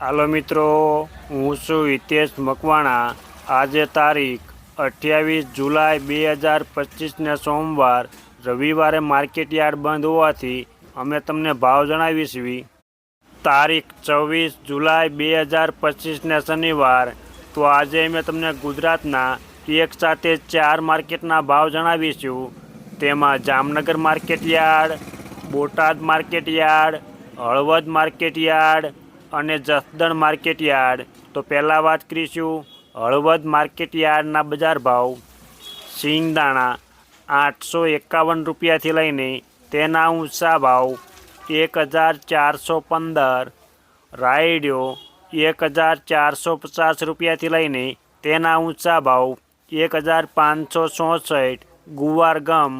હાલો મિત્રો, હું છું હિતેશ મકવાણા. આજે તારીખ અઠ્યાવીસ જુલાઈ બે હજાર પચીસને સોમવાર. રવિવારે માર્કેટ યાર્ડ બંધ હોવાથી અમે તમને ભાવ જણાવીશું. તારીખ ચોવીસ જુલાઈ બે હજાર પચીસને શનિવાર. તો આજે અમે તમને ગુજરાતના એક સાથે ચાર માર્કેટના ભાવ જણાવીશું. તેમાં Jamnagar market yard, Botad market yard, Halvad market yard અને જસદણ માર્કેટ યાર્ડ. તો પહેલાં વાત કરીશું હળવદ માર્કેટ યાર્ડના બજાર ભાવ. સિંગદાણા આઠસો એકાવન રૂપિયાથી લઈને તેના ઊંચા ભાવ એક હજાર ચારસો પંદર. રાયડિયો એક હજાર ચારસો પચાસ રૂપિયાથી લઈને તેના ઊંચા ભાવ એક હજાર પાંચસો ચોસઠ. ગુવાર ગમ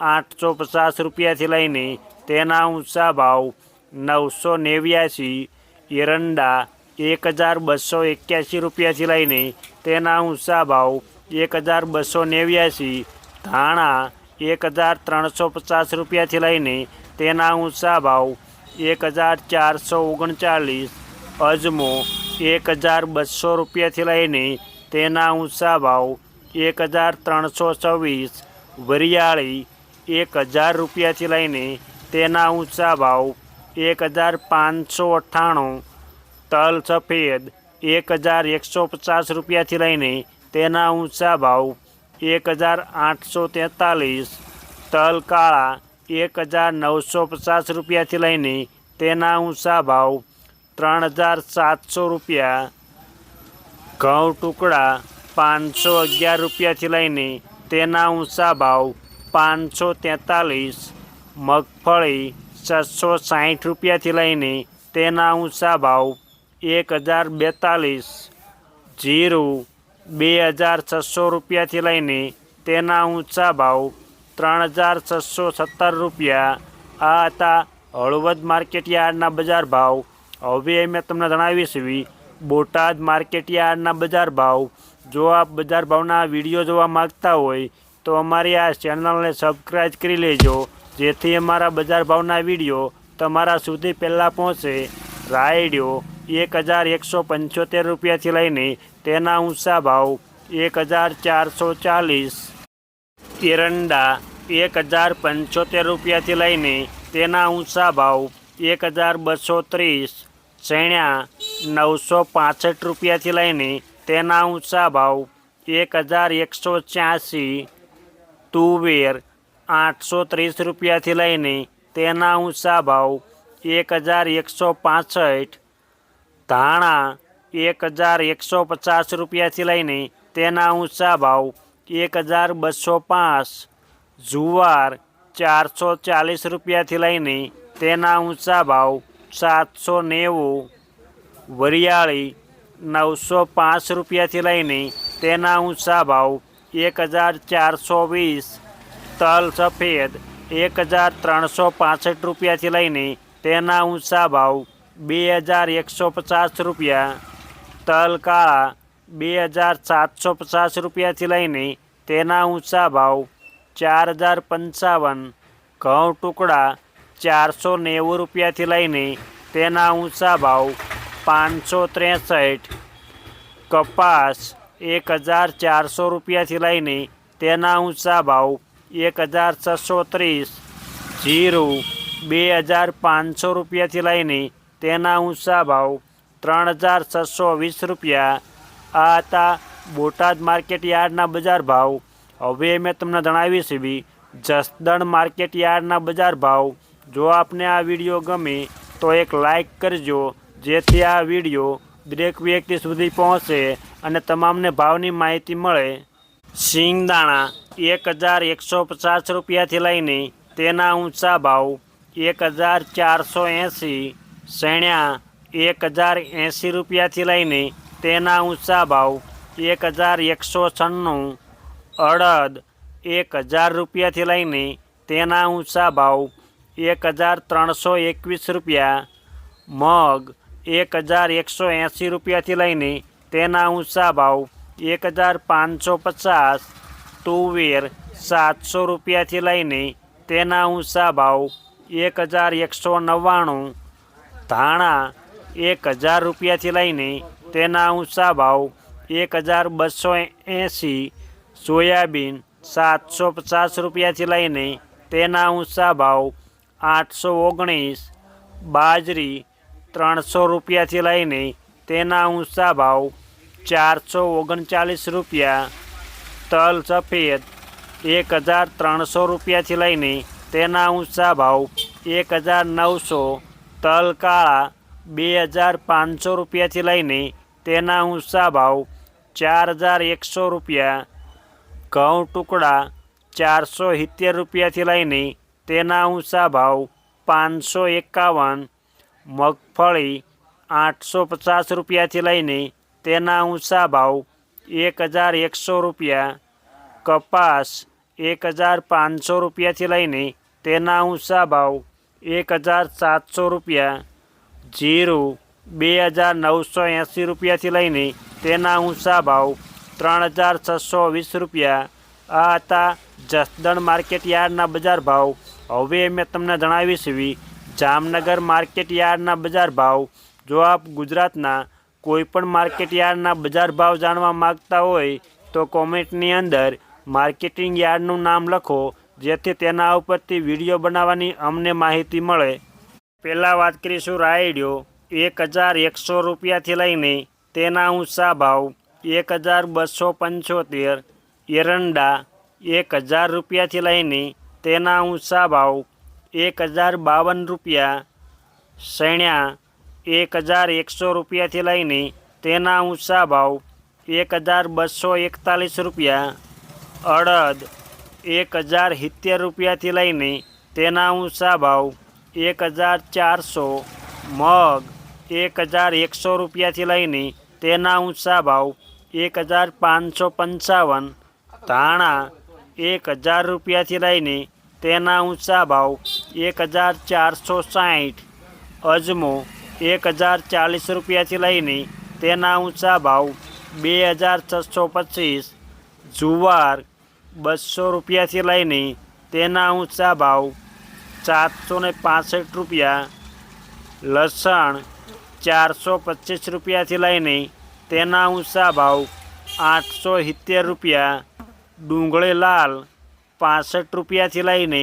આઠસો પચાસ રૂપિયાથી લઈને તેના ઊંચા ભાવ નવસો નેવ્યાસી. એરંડા એક હજાર બસો એક્યાસી રૂપિયાથી લઈને તેના ઊંચા ભાવ એક હજાર બસો નેવ્યાસી, ધાણા એક હજાર ત્રણસો પચાસ રૂપિયાથી લઈને તેના ઊંચા ભાવ એક હજાર ચારસો ઓગણચાલીસ, અજમો એક હજાર બસો રૂપિયાથી લઈને તેના ઊંચા ભાવ એક હજાર ત્રણસો છવ્વીસ, વરિયાળી એક હજાર રૂપિયાથી લઈને તેના ઊંચા ભાવ એક હજાર પાંચસો અઠ્ઠાણું તલ સફેદ, એક હજાર એકસો પચાસ રૂપિયાથી લઈને તેના ઊંચા ભાવ, એક હજાર આઠસો તેતાલીસ. તલ કાળા, એક હજાર નવસો પચાસ રૂપિયાથી લઈને તેના ઊંચા ભાવ, ત્રણ હજાર સાતસો રૂપિયા. ઘઉં ટુકડા, પાંચસો અગિયાર રૂપિયાથી લઈને તેના ઊંચા ભાવ, પાંચસો તેતાલીસ. મગફળી, છસો સાઠ રૂપિયાથી લઈને તેના ઊંચા ભાવ એક હજાર બેતાલીસ, જીરું બે હજાર છસો રૂપિયાથી લઈને તેના ઊંચા ભાવ ત્રણ હજાર છસો સત્તર રૂપિયા. આ હતા હળવદ માર્કેટયાર્ડના બજાર ભાવ. હવે મેં તમને જણાવીશું બોટાદ માર્કેટ યાર્ડના બજાર ભાવ. જો આપ બજાર ભાવના વીડિયો જોવા માગતા હોય, તો અમારી આ ચેનલને સબસ્ક્રાઈબ કરી લેજો, જેથી અમારા બજાર ભાવના વીડિયો તમારા સુધી પહેલાં પહોંચે. રાયડિયો એક હજાર એકસો પંચોતેર રૂપિયાથી લઈને તેના ઊંચા ભાવ એક હજાર ચારસો ચાલીસ. એરંડા એક હજાર પંચોતેર રૂપિયાથી લઈને તેના ઊંચા ભાવ એક હજાર બસો ત્રીસ. ચણ્યા નવસો પાસઠ રૂપિયાથી લઈને તેના ઊંચા ભાવ એક હજાર એકસો છ્યાસી. તુવેર આઠસો ત્રીસ રૂપિયાથી લઈને તેના ઊંચા ભાવ એક હજાર એકસો પાસઠ. ધાણા એક હજાર એકસો પચાસ રૂપિયાથી લઈને તેના ઊંચા ભાવ એક હજાર બસો પાંચ. જુવાર ચારસો ચાલીસ રૂપિયાથી લઈને તેના ઊંચા ભાવ સાતસો નેવું. વરિયાળી નવસો પાંચ રૂપિયાથી લઈને તેના ઊંચા ભાવ એક હજાર ચારસો વીસ. તલ સફેદ એક હજાર ત્રણસો પાસઠ રૂપિયાથી લઈને તેના ઊંચા ભાવ બે હજાર એકસો પચાસ રૂપિયા, તલ કાળા બે હજાર સાતસો પચાસ રૂપિયાથી લઈને તેના ઊંચા ભાવ ચાર હજાર પંચાવન, ઘઉં ટુકડા ચારસો નેવું રૂપિયાથી લઈને તેના ઊંચા ભાવ પાંચસો ત્રેસઠ, કપાસ એક હજાર ચારસો રૂપિયાથી લઈને તેના ઊંચા ભાવ એક હજાર છસો ત્રીસ, જીરું બે હજાર પાંચસો રૂપિયાથી લઈને તેના ઊંચા ભાવ ત્રણ હજાર છસો વીસ રૂપિયા. આ હતા બોટાદ માર્કેટ યાર્ડના બજાર ભાવ. હવે મેં તમને જણાવીશ બી, જસદણ માર્કેટ યાર્ડના બજાર ભાવ. જો આપને આ વીડિયો ગમે તો એક લાઈક કરજો, જેથી આ વીડિયો દરેક વ્યક્તિ સુધી પહોંચે અને તમામને ભાવની માહિતી મળે. સિંગદાણા એક હજાર એકસો પચાસ રૂપિયાથી લઈને તેના ઊંચા ભાવ એક હજાર ચારસો એંસી શેણ્યા એક હજાર એંસી રૂપિયાથી લઈને તેના ઊંચા ભાવ એક હજાર એકસો છન્નું, અડદ એક હજાર રૂપિયાથી લઈને તેના ઊંચા ભાવ એક હજાર ત્રણસો એકવીસ રૂપિયા, મગ એક હજાર એકસો એંસી રૂપિયાથી લઈને તેના ઊંચા ભાવ એક હજાર પાંચસો પચાસ, તુવેર સાતસો રૂપિયાથી લઈને તેના ઊંચા ભાવ એક હજાર એકસો નવ્વાણું ધાણા એક હજાર રૂપિયાથી લઈને તેના ઊંચા ભાવ એક હજાર બસો એંસી, સોયાબીન સાતસો પચાસ રૂપિયાથી લઈને તેના ઊંચા ભાવ આઠસો ઓગણીસ, બાજરી ત્રણસો રૂપિયાથી લઈને તેના ઊંચા ભાવ ચારસો ઓગણચાલીસ રૂપિયા, તલ સફેદ એક હજાર ત્રણસો રૂપિયાથી લઈને તેના ઊંચા ભાવ એક હજાર નવસો, તલ કાળા બે હજાર પાંચસો રૂપિયાથી લઈને તેના ઊંચા ભાવ ચાર હજાર એકસો રૂપિયા, ઘઉં ટુકડા ચારસો સિત્તેર રૂપિયાથી લઈને તેના ઊંચા ભાવ પાંચસો એકાવન, મગફળી આઠસો પચાસ રૂપિયાથી લઈને તેના ઊંચા ભાવ એક હજાર એકસો રૂપિયા, કપાસ એક હજાર પાંચસો રૂપિયાથી લઈને તેના ઊંચા ભાવ એક હજાર સાતસો રૂપિયા, જીરું બે હજાર નવસો એંસી રૂપિયાથી લઈને તેના ઊંચા ભાવ ત્રણ હજાર છસો વીસ રૂપિયા. આ હતા જસદણ માર્કેટ યાર્ડના બજાર ભાવ. હવે મેં તમને જણાવીશ એવી જામનગર માર્કેટ યાર્ડના બજાર ભાવ. જો આપ ગુજરાતના કોઈપણ માર્કેટ યાર્ડના બજાર ભાવ જાણવા માગતા હોય તો કોમેન્ટની અંદર માર્કેટિંગ યાર્ડનું નામ લખો. જેથી તેના ઉપરથી વીડિયો બનાવવાની અમને માહિતી મળે. પહેલાં વાત કરીશું રાયડિયો એક હજાર એકસો રૂપિયાથી લઈને તેના ઊંચા ભાવ એક હજાર બસો પંચોતેર, એરંડા એક હજાર રૂપિયાથી લઈને તેના ઊંચા ભાવ એક હજાર બાવન રૂપિયા, સૈણ્યા એક હજાર એકસો રૂપિયાથી લઈને તેના ઊંચા ભાવ એક હજાર બસો એકતાલીસ રૂપિયા, અડદ એક હજાર સિત્તેર રૂપિયાથી લઈને તેના ઊંચા ભાવ એક હજાર ચારસો, મગ એક હજાર એકસો રૂપિયાથી લઈને તેના ઊંચા ભાવ એક હજાર પાંચસો પંચાવન, ધાણા એક હજાર રૂપિયાથી લઈને તેના ઊંચા ભાવ એક હજાર ચારસો સાઠ, અજમો એક હજાર ચાલીસ રૂપિયાથી લઈને તેના ઊંચા ભાવ બે હજાર છસો પચીસ, જુવાર બસો રૂપિયાથી લઈને તેના ઊંચા ભાવ સાતસો ને પાસઠ રૂપિયા, લસણ ચારસો પચીસ રૂપિયાથી લઈને તેના ઊંચા ભાવ આઠસો સિત્તેર રૂપિયા, ડુંગળી લાલ પાસઠ રૂપિયાથી લઈને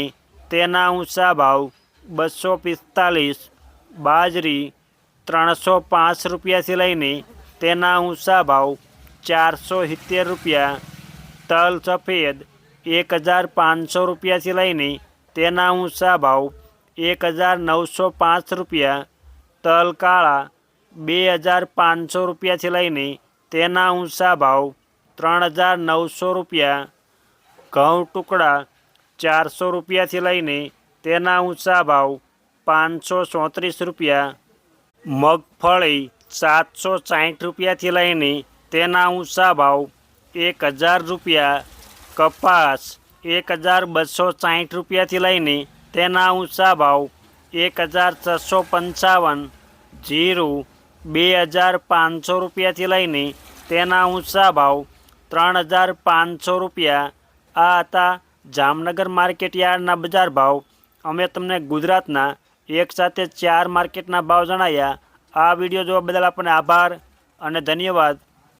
તેના ઊંચા ભાવ બસો પિસ્તાલીસ, બાજરી ત્રણસો પાંચ રૂપિયાથી લઈને તેના ઊંચા ભાવ ચારસો સિત્તેર રૂપિયા તલ સફેદ એક હજાર પાંચસો રૂપિયાથી લઈને તેના ઊંચા ભાવ એક હજાર નવસો પાંચ રૂપિયા, તલ કાળા બે હજાર પાંચસો રૂપિયાથી લઈને તેના ઊંચા ભાવ ત્રણ હજાર નવસો રૂપિયા, ઘઉં ટુકડા ચારસો રૂપિયાથી લઈને તેના ઊંચા ભાવ પાંચસો ચોત્રીસ રૂપિયા, મગફળી સાતસો સાઠ રૂપિયાથી લઈને તેના ઊંચા ભાવ એક હજાર રૂપિયા, કપાસ એક હજાર બસો સાહીઠ રૂપિયાથી લઈને તેના ઊંચા ભાવ એક હજાર છસો પંચાવન, જીરું બે હજાર પાંચસો રૂપિયાથી લઈને તેના ઊંચા ભાવ ત્રણ હજાર પાંચસો રૂપિયા. આ હતા જામનગર માર્કેટ યાર્ડના બજાર ભાવ. અમે તમને ગુજરાતના એક સાથે ચાર માર્કેટના ભાવ જણાવ્યા આ વીડિયો જોવા બદલ આપણને આભાર અને ધન્યવાદ.